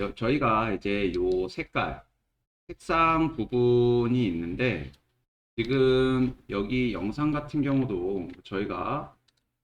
여- 저희가 이제 요 색깔, 색상 부분이 있는데, 지금 여기 영상 같은 경우도 저희가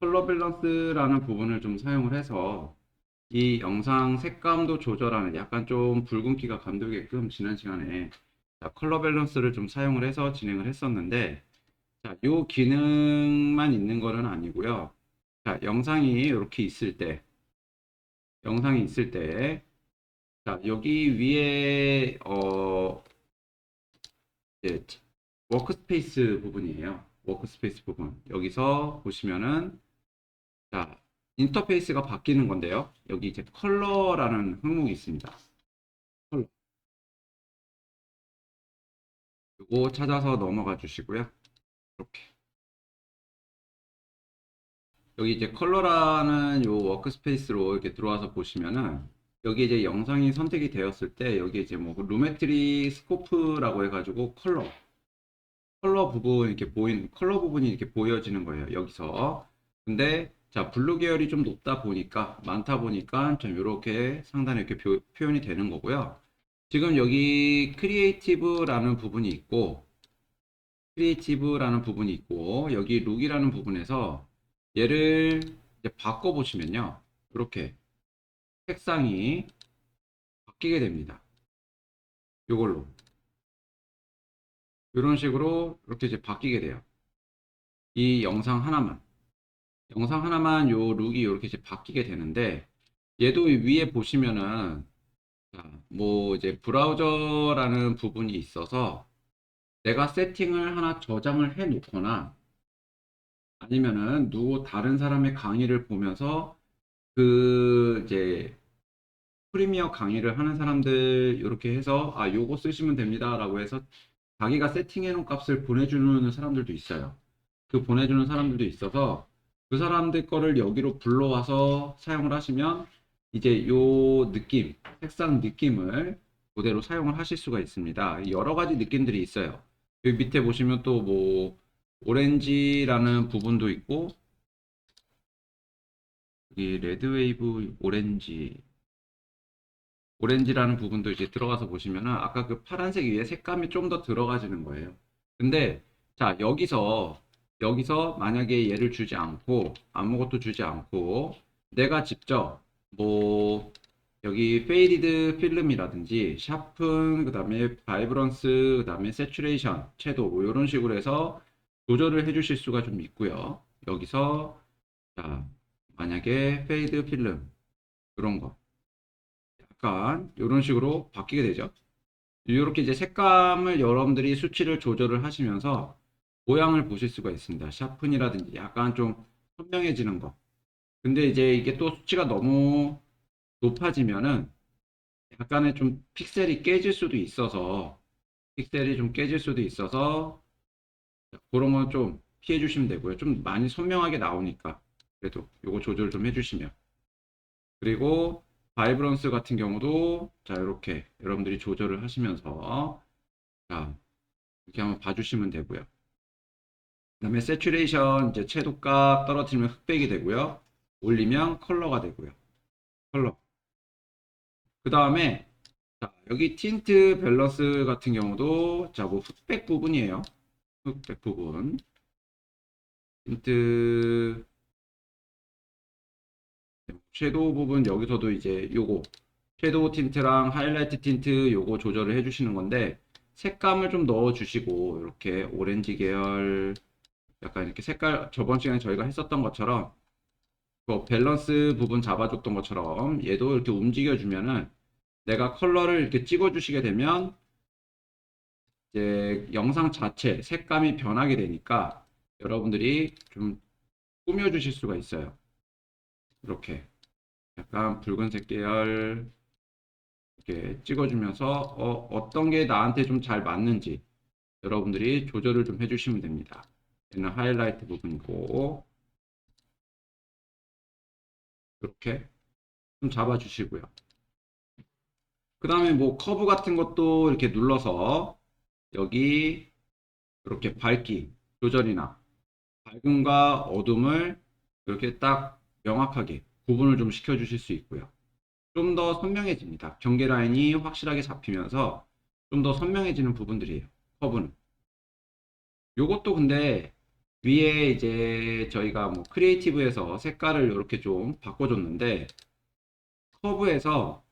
컬러 밸런스라는 부분을 좀 사용을 해서 이 영상 색감도 조절하는 약간 좀 붉은기가 감돌게끔 지난 시간에 자, 컬러 밸런스를 좀 사용을 해서 진행을 했었는데 자, 요 기능만 있는 거는 아니고요. 자, 영상이 이렇게 있을 때 영상이 있을 때 자, 여기 위에 어 이제 워크스페이스 부분이에요. 워크스페이스 부분. 여기서 보시면은 자, 인터페이스가 바뀌는 건데요. 여기 이제 컬러라는 항목이 있습니다. 컬러. 요거 찾아서 넘어가 주시고요. 이렇게. 여기 이제 컬러라는 요 워크스페이스로 이렇게 들어와서 보시면은 여기 이제 영상이 선택이 되었을 때 여기 이제 뭐 루메트리 스코프라고 해가지고 컬러 컬러 부분 이렇게 보인 컬러 부분이 이렇게 보여지는 거예요 여기서. 근데 자 블루 계열이 좀 높다 보니까 많다 보니까 좀 이렇게 상단에 이렇게 표, 표현이 되는 거고요. 지금 여기 크리에이티브라는 부분이 있고 크리에이티브라는 부분이 있고 여기 룩이라는 부분에서 얘를 바꿔 보시면요. 이렇게 색상이 바뀌게 됩니다 이걸로 이런 식으로 이렇게 이제 바뀌게 돼요. 이 영상 하나만. 영상 하나만 요 룩이 이렇게 이제 바뀌게 되는데, 얘도 위에 보시면은, 자, 뭐 이제 브라우저라는 부분이 있어서, 내가 세팅을 하나 저장을 해 놓거나, 아니면은 누구 다른 사람의 강의를 보면서, 그 이제 프리미어 강의를 하는 사람들 이렇게 해서, 아, 요거 쓰시면 됩니다. 라고 해서 자기가 세팅해 놓은 값을 보내주는 사람들도 있어요. 그 보내주는 사람들도 있어서 그 사람들 거를 여기로 불러와서 사용을 하시면 이제 요 느낌, 색상 느낌을 그대로 사용을 하실 수가 있습니다. 여러 가지 느낌들이 있어요. 여기 밑에 보시면 또 뭐 오렌지라는 부분도 있고 여기 레드웨이브 오렌지 오렌지라는 부분도 이제 들어가서 보시면은 아까 그 파란색 위에 색감이 좀 더 들어가지는 거예요. 근데 자 여기서 여기서 만약에 얘를 주지 않고 아무것도 주지 않고 내가 직접 뭐 여기 페이디드 필름이라든지 샤픈 그 다음에 바이브런스 그 다음에 세츄레이션 채도 뭐 이런 식으로 해서 조절을 해 주실 수가 좀 있고요. 여기서 자 만약에 페이드 필름 그런 거 약간 이런 식으로 바뀌게 되죠. 이렇게 이제 색감을 여러분들이 수치를 조절을 하시면서 모양을 보실 수가 있습니다. 샤픈이라든지 약간 좀 선명해지는 거. 근데 이제 이게 또 수치가 너무 높아지면은 약간의 좀 픽셀이 깨질 수도 있어서 픽셀이 좀 깨질 수도 있어서 그런 건 좀 피해 주시면 되고요. 좀 많이 선명하게 나오니까 그래도 요거 조절 좀 해주시면 그리고 바이브런스 같은 경우도 자 이렇게 여러분들이 조절을 하시면서 자 이렇게 한번 봐주시면 되고요. 그 다음에 세츄레이션 이제 채도값 떨어뜨리면 흑백이 되고요. 올리면 컬러가 되고요. 컬러. 그 다음에 자 여기 틴트 밸런스 같은 경우도 자뭐 흑백 부분이에요. 흑백 부분. 틴트 섀도우 부분 여기서도 이제 요거 섀도우 틴트랑 하이라이트 틴트 요거 조절을 해주시는 건데 색감을 좀 넣어 주시고 이렇게 오렌지 계열 약간 이렇게 색깔 저번 시간에 저희가 했었던 것처럼 그 밸런스 부분 잡아줬던 것처럼 얘도 이렇게 움직여 주면은 내가 컬러를 이렇게 찍어 주시게 되면 이제 영상 자체 색감이 변하게 되니까 여러분들이 좀 꾸며 주실 수가 있어요. 이렇게 약간 붉은색 계열 이렇게 찍어주면서 어, 어떤 게 나한테 좀 잘 맞는지 여러분들이 조절을 좀 해주시면 됩니다. 얘는 하이라이트 부분이고 이렇게 좀 잡아주시고요. 그 다음에 뭐 커브 같은 것도 이렇게 눌러서 여기 이렇게 밝기 조절이나 밝음과 어둠을 이렇게 딱 명확하게 구분을 좀 시켜 주실 수 있고요. 좀 더 선명해집니다. 경계 라인이 확실하게 잡히면서 좀 더 선명해지는 부분들이에요. 커브는. 요것도 근데 위에 이제 저희가 뭐 크리에이티브에서 색깔을 이렇게 좀 바꿔줬는데 커브에서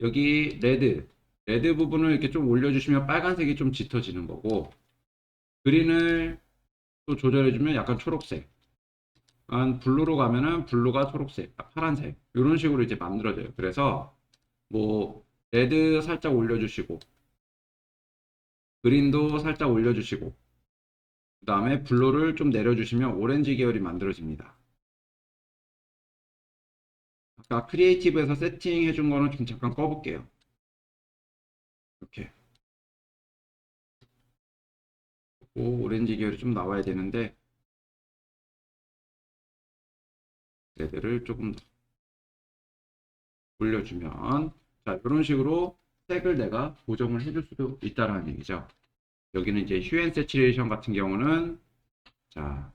여기 레드 레드 부분을 이렇게 좀 올려주시면 빨간색이 좀 짙어지는 거고 그린을 또 조절해주면 약간 초록색 한 블루로 가면은 블루가 초록색 아, 파란색 이런 식으로 이제 만들어져요 그래서 뭐 레드 살짝 올려주시고 그린도 살짝 올려주시고 그 다음에 블루를 좀 내려주시면 오렌지 계열이 만들어집니다. 아까 크리에이티브에서 세팅해 준 거는 좀 잠깐 꺼볼게요. 이렇게. 오, 오렌지 계열이 좀 나와야 되는데 레드를 조금 더 올려주면 자 이런 식으로 색을 내가 고정을 해줄 수도 있다라는 얘기죠. 여기는 이제 휴 앤 세츄레이션 같은 경우는 자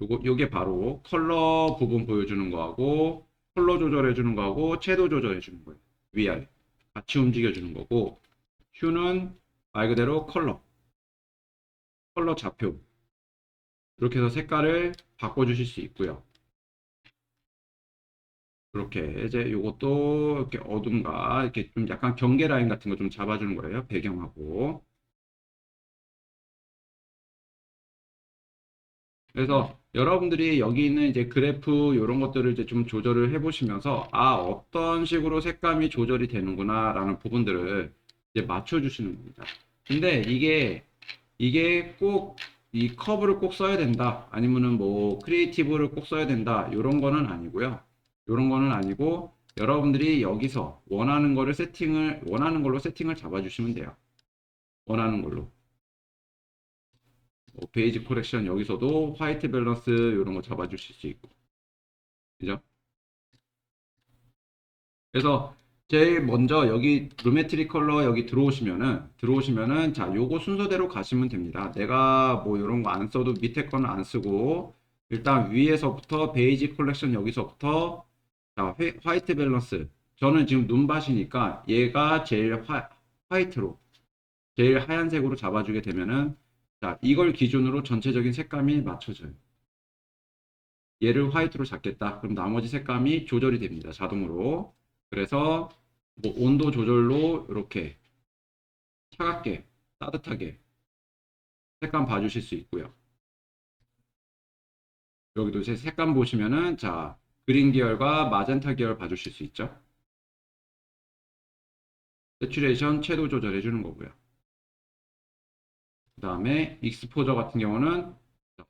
요거 요게 바로 컬러 부분 보여주는 거하고 컬러 조절해 주는 거하고 채도 조절해 주는 거예요. 위아래. 같이 움직여 주는 거고 휴는 말 그대로 컬러. 컬러 좌표. 이렇게 해서 색깔을 바꿔 주실 수 있고요 이렇게 이제 요것도 이렇게 어둠과 이렇게 좀 약간 경계 라인 같은 거 좀 잡아주는 거예요 배경하고. 그래서 여러분들이 여기 있는 이제 그래프 이런 것들을 이제 좀 조절을 해 보시면서 아 어떤 식으로 색감이 조절이 되는구나 라는 부분들을 이제 맞춰 주시는 겁니다. 근데 이게 이게 꼭 이 커브를 꼭 써야 된다 아니면은 뭐 크리에이티브를 꼭 써야 된다 이런 거는 아니고요 이런 거는 아니고 여러분들이 여기서 원하는 거를 세팅을 원하는 걸로 세팅을 잡아 주시면 돼요. 원하는 걸로. 뭐 베이지 코렉션 여기서도 화이트 밸런스 이런 거 잡아 주실 수 있고. 그죠? 그래서 제일 먼저 여기 루메트리 컬러 여기 들어오시면은 들어오시면은 자 요거 순서대로 가시면 됩니다. 내가 뭐 이런 거 안 써도 밑에 거는 안 쓰고 일단 위에서부터 베이지 컬렉션 여기서부터 자 회- 화이트 밸런스 저는 지금 눈밭이니까 얘가 제일 화, 화이트로 제일 하얀색으로 잡아주게 되면은 자, 이걸 기준으로 전체적인 색감이 맞춰져요. 얘를 화이트로 잡겠다. 그럼 나머지 색감이 조절이 됩니다. 자동으로. 그래서 뭐 온도 조절로 이렇게 차갑게, 따뜻하게 색감 봐주실 수 있고요. 여기도 제 색감 보시면은 자, 그린 계열과 마젠타 계열 봐주실 수 있죠. 세츄레이션 채도 조절해 주는 거고요. 그 다음에 익스포저 같은 경우는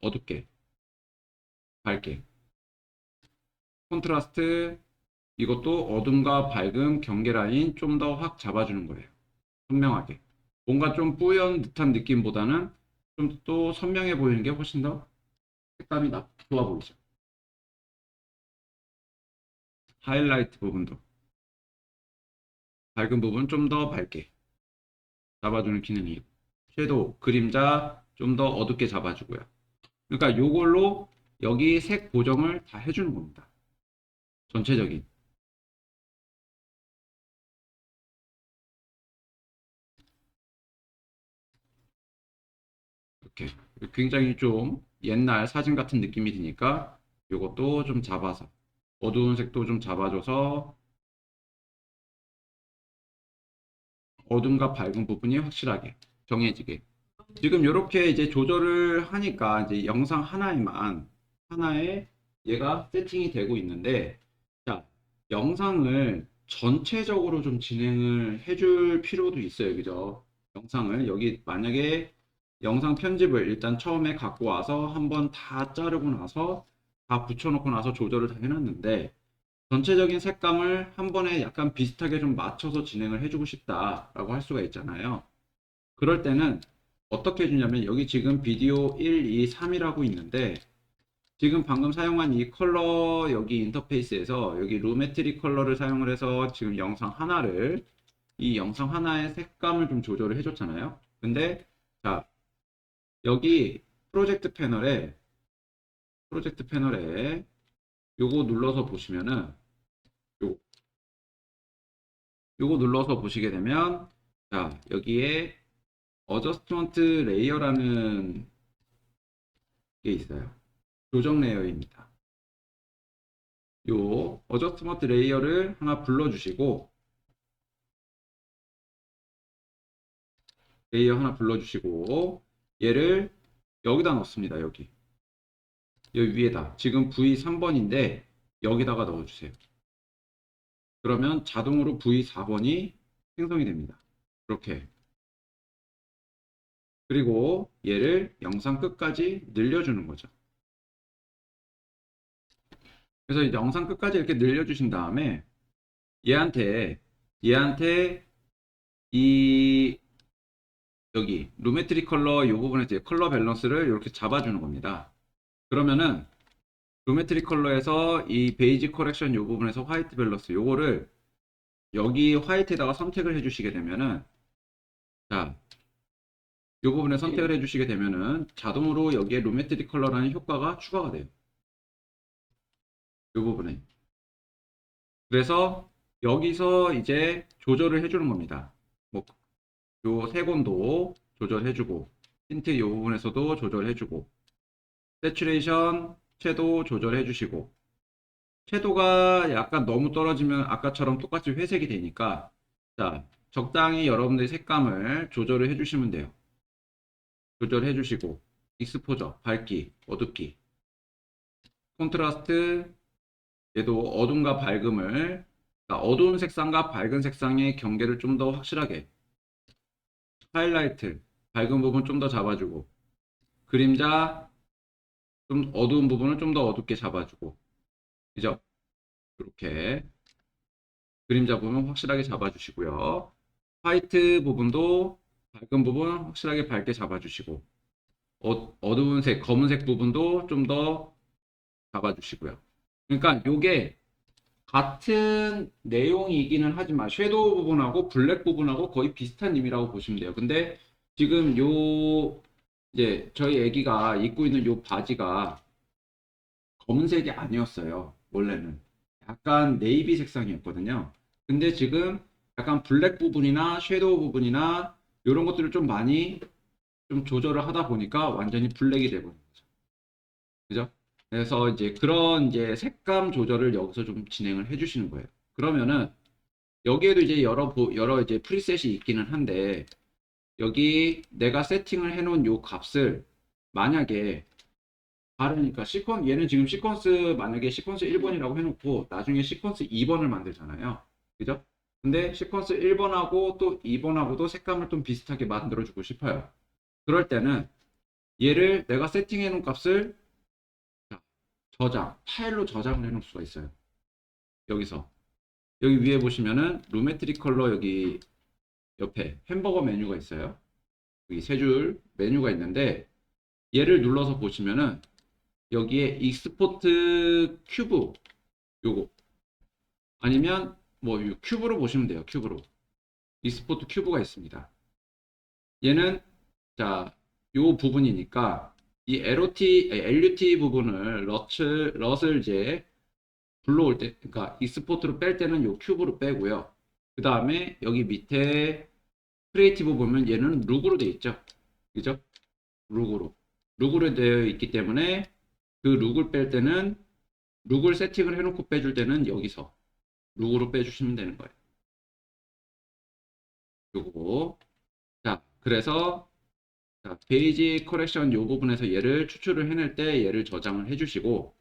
어둡게, 밝게. 콘트라스트 이것도 어둠과 밝음 경계 라인 좀 더 확 잡아주는 거예요. 선명하게. 뭔가 좀 뿌연 듯한 느낌보다는 좀 또 선명해 보이는 게 훨씬 더 색감이 나, 좋아 보이죠. 하이라이트 부분도 밝은 부분 좀 더 밝게 잡아주는 기능이 섀도우, 그림자 좀 더 어둡게 잡아주고요. 그러니까 요걸로 여기 색 고정을 다 해주는 겁니다. 전체적인. 이렇게 굉장히 좀 옛날 사진 같은 느낌이 드니까 요것도 좀 잡아서 어두운 색도 좀 잡아줘서 어둠과 밝은 부분이 확실하게 정해지게. 지금 이렇게 이제 조절을 하니까 이제 영상 하나에만 하나에 얘가 세팅이 되고 있는데 자, 영상을 전체적으로 좀 진행을 해줄 필요도 있어요. 그죠? 영상을 여기 만약에 영상 편집을 일단 처음에 갖고 와서 한번 다 자르고 나서 다 붙여놓고 나서 조절을 다 해놨는데 전체적인 색감을 한 번에 약간 비슷하게 좀 맞춰서 진행을 해주고 싶다라고 할 수가 있잖아요. 그럴 때는 어떻게 해주냐면 여기 지금 비디오 1, 2, 3이라고 있는데 지금 방금 사용한 이 컬러 여기 인터페이스에서 여기 루메트리 컬러를 사용을 해서 지금 영상 하나를 이 영상 하나의 색감을 좀 조절을 해줬잖아요. 근데 자 여기 프로젝트 패널에 프로젝트 패널에 요거 눌러서 보시면은 요 요거 눌러서 보시게 되면 자 여기에 어저스트먼트 레이어라는 게 있어요. 조정 레이어입니다. 요 어저스트먼트 레이어를 하나 불러주시고 레이어 하나 불러주시고 얘를 여기다 넣습니다. 여기 여기 위에다 지금 V3번인데 여기다가 넣어주세요. 그러면 자동으로 V4번이 생성이 됩니다. 이렇게 그리고 얘를 영상 끝까지 늘려주는 거죠. 그래서 영상 끝까지 이렇게 늘려주신 다음에 얘한테 얘한테 이 여기 루메트리 컬러 이 부분에서 컬러 밸런스를 이렇게 잡아주는 겁니다. 그러면은 루메트리 컬러에서 이 베이지 커렉션 이 부분에서 화이트 밸런스 요거를 여기 화이트에다가 선택을 해주시게 되면은 자, 이 부분에 선택을 해주시게 되면은 자동으로 여기에 루메트리 컬러라는 효과가 추가가 돼요. 이 부분에. 그래서 여기서 이제 조절을 해주는 겁니다. 뭐, 요 색온도 조절해주고, 틴트 이 부분에서도 조절해주고, 세츄레이션, 채도 조절해 주시고, 채도가 약간 너무 떨어지면 아까처럼 똑같이 회색이 되니까, 자, 적당히 여러분들의 색감을 조절을 해주시면 돼요. 조절해 주시고 익스포저, 밝기, 어둡기 콘트라스트 얘도 어둠과 밝음을 그러니까 어두운 색상과 밝은 색상의 경계를 좀 더 확실하게 하이라이트, 밝은 부분 좀 더 잡아주고 그림자 좀 어두운 부분을 좀 더 어둡게 잡아주고 그죠? 이렇게 그림자 부분 확실하게 잡아주시고요 화이트 부분도 밝은 부분 확실하게 밝게 잡아주시고 어, 어두운 색, 검은색 부분도 좀 더 잡아주시고요. 그러니까 이게 같은 내용이기는 하지만 섀도우 부분하고 블랙 부분하고 거의 비슷한 의미라고 보시면 돼요. 근데 지금 요 이제 저희 애기가 입고 있는 요 바지가 검은색이 아니었어요. 원래는 약간 네이비 색상이었거든요. 근데 지금 약간 블랙 부분이나 섀도우 부분이나 이런 것들을 좀 많이 좀 조절을 하다 보니까 완전히 블랙이 되버린 거죠. 그죠? 그래서 이제 그런 이제 색감 조절을 여기서 좀 진행을 해주시는 거예요. 그러면은 여기에도 이제 여러 부- 여러 이제 프리셋이 있기는 한데 여기 내가 세팅을 해놓은 요 값을 만약에 다르니까 시퀀 얘는 지금 시퀀스 만약에 시퀀스 1번이라고 해놓고 나중에 시퀀스 2번을 만들잖아요. 그죠? 근데 시퀀스 1번하고 또 2번하고도 색감을 좀 비슷하게 만들어 주고 싶어요. 그럴 때는 얘를 내가 세팅해 놓은 값을 자, 저장, 파일로 저장을 해 놓을 수가 있어요. 여기서. 여기 위에 보시면은 루메트리 컬러 여기 옆에 햄버거 메뉴가 있어요. 여기 세 줄 메뉴가 있는데 얘를 눌러서 보시면은 여기에 익스포트 큐브 요거 아니면 뭐이 큐브로 보시면 돼요. 큐브로. 익스포트 큐브가 있습니다. 얘는 자, 요 부분이니까 이 LOT, LUT 부분을 러츠, 럿을 이제 불러올 때, 그러니까 익스포트로 뺄 때는 요 큐브로 빼고요. 그 다음에 여기 밑에 크리에이티브 보면 얘는 룩으로 되어 있죠. 그죠? 룩으로. 룩으로 되어 있기 때문에 그 룩을 뺄 때는 룩을 세팅을 해놓고 빼줄 때는 여기서 룩으로 빼주시면 되는 거예요. 요거. 자, 그래서 자, 페이지 커렉션 요 부분에서 얘를 추출을 해낼 때 얘를 저장을 해주시고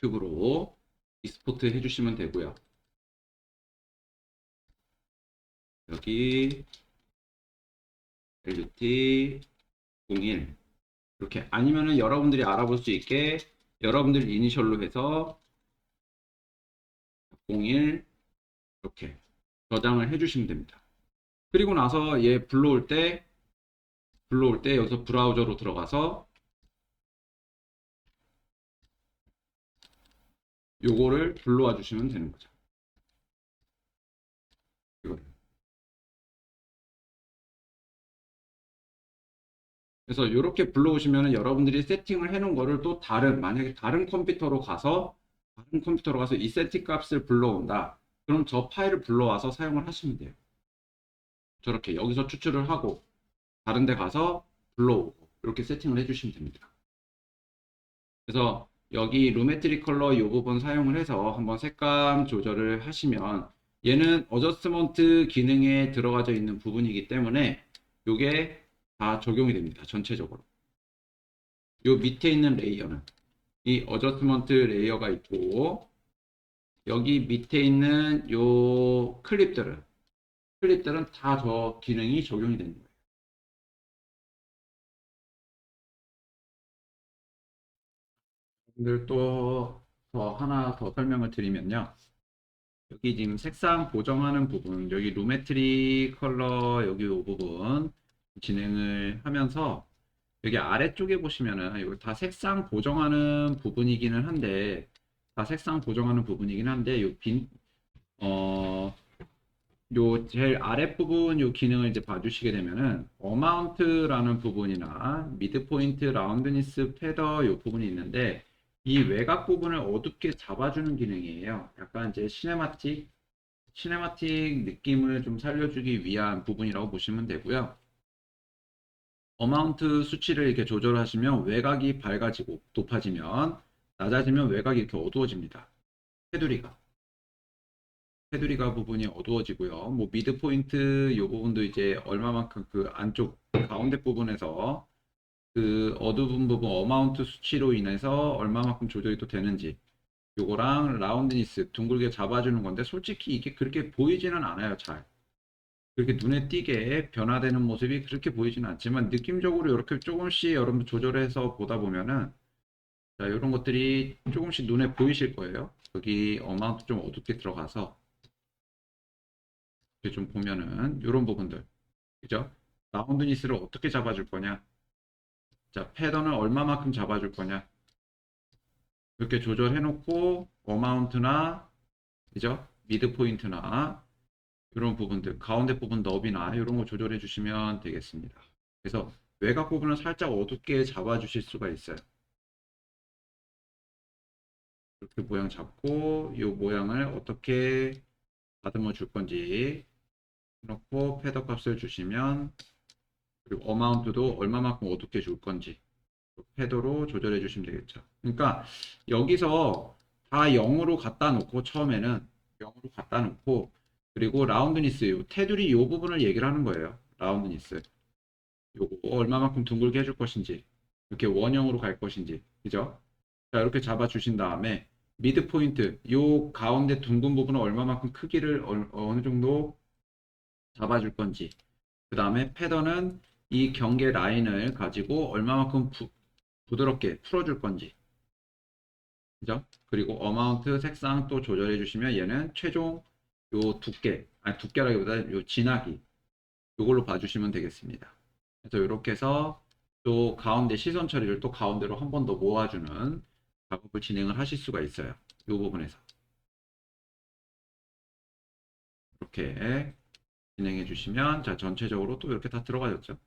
큐브로 익스포트 해주시면 되고요. 여기 LUT 01 이렇게 아니면은 여러분들이 알아볼 수 있게 여러분들 이니셜로 해서 01 이렇게 저장을 해주시면 됩니다. 그리고 나서 얘 불러올 때 불러올 때 여기서 브라우저로 들어가서 요거를 불러와 주시면 되는 거죠. 그래서 이렇게 불러오시면 여러분들이 세팅을 해놓은 거를 또 다른 만약에 다른 컴퓨터로 가서 다른 컴퓨터로 가서 이 세팅 값을 불러온다. 그럼 저 파일을 불러와서 사용을 하시면 돼요. 저렇게 여기서 추출을 하고 다른 데 가서 불러오고 이렇게 세팅을 해주시면 됩니다. 그래서 여기 루메트리 컬러 이 부분 사용을 해서 한번 색감 조절을 하시면 얘는 어저스먼트 기능에 들어가져 있는 부분이기 때문에 이게 다 적용이 됩니다. 전체적으로. 요 밑에 있는 레이어는 이 어저스먼트 레이어가 있고 여기 밑에 있는 요 클립들은 클립들은 다 저 기능이 적용이 되는 거예요. 여러분들 또 더 하나 더 설명을 드리면요. 여기 지금 색상 보정하는 부분, 여기 루메트리 컬러 여기 이 부분 진행을 하면서 여기 아래쪽에 보시면은 이거 다 색상 보정하는 부분이기는 한데 다 색상 보정하는 부분이긴 한데 요 빈, 어, 요 제일 아랫부분 요 기능을 이제 봐주시게 되면은 어마운트라는 부분이나 미드포인트 라운드니스 패더 요 부분이 있는데 이 외곽 부분을 어둡게 잡아주는 기능이에요. 약간 이제 시네마틱 시네마틱 느낌을 좀 살려주기 위한 부분이라고 보시면 되고요. 어마운트 수치를 이렇게 조절하시면 외곽이 밝아지고 높아지면 낮아지면 외곽이 이렇게 어두워집니다. 테두리가 테두리가 부분이 어두워지고요. 뭐 미드 포인트 이 부분도 이제 얼마만큼 그 안쪽 가운데 부분에서 그 어두운 부분 어마운트 수치로 인해서 얼마만큼 조절이 또 되는지 요거랑 라운드니스 둥글게 잡아주는 건데 솔직히 이게 그렇게 보이지는 않아요 잘 그렇게 눈에 띄게 변화되는 모습이 그렇게 보이지는 않지만 느낌적으로 이렇게 조금씩 여러분 조절해서 보다 보면은 자 이런 것들이 조금씩 눈에 보이실 거예요 여기 어마운트 좀 어둡게 들어가서 이렇게 좀 보면은 이런 부분들 그죠 라운드 니스를 어떻게 잡아줄 거냐 자, 패턴을 얼마만큼 잡아줄 거냐. 이렇게 조절해 놓고, 어마운트나, 그죠? 미드 포인트나, 이런 부분들, 가운데 부분 너비나, 이런 거 조절해 주시면 되겠습니다. 그래서 외곽 부분을 살짝 어둡게 잡아 주실 수가 있어요. 이렇게 모양 잡고, 이 모양을 어떻게 다듬어 줄 건지, 놓고 패더 값을 주시면, 그리고 어마운트도 얼마만큼 어둡게 줄 건지 패도로 조절해 주시면 되겠죠. 그러니까 여기서 다 0으로 갖다 놓고 처음에는 0으로 갖다 놓고 그리고 라운드니스 테두리 이 부분을 얘기를 하는 거예요. 라운드니스 요거 얼마만큼 둥글게 해줄 것인지 이렇게 원형으로 갈 것인지 그죠? 자 이렇게 잡아 주신 다음에 미드 포인트 요 가운데 둥근 부분은 얼마만큼 크기를 어, 어느 정도 잡아 줄 건지 그 다음에 패턴은 이 경계 라인을 가지고 얼마만큼 부, 부드럽게 풀어 줄 건지 그죠? 그리고 어마운트 색상 또 조절해 주시면 얘는 최종 요 두께 아니 두께라기보다 요 진하기. 요걸로 봐주시면 되겠습니다. 그래서 이렇게 해서 또 가운데 시선 처리를 또 가운데로 한 번 더 모아주는 작업을 진행을 하실 수가 있어요. 이 부분에서. 이렇게 진행해 주시면 자 전체적으로 또 이렇게 다 들어가졌죠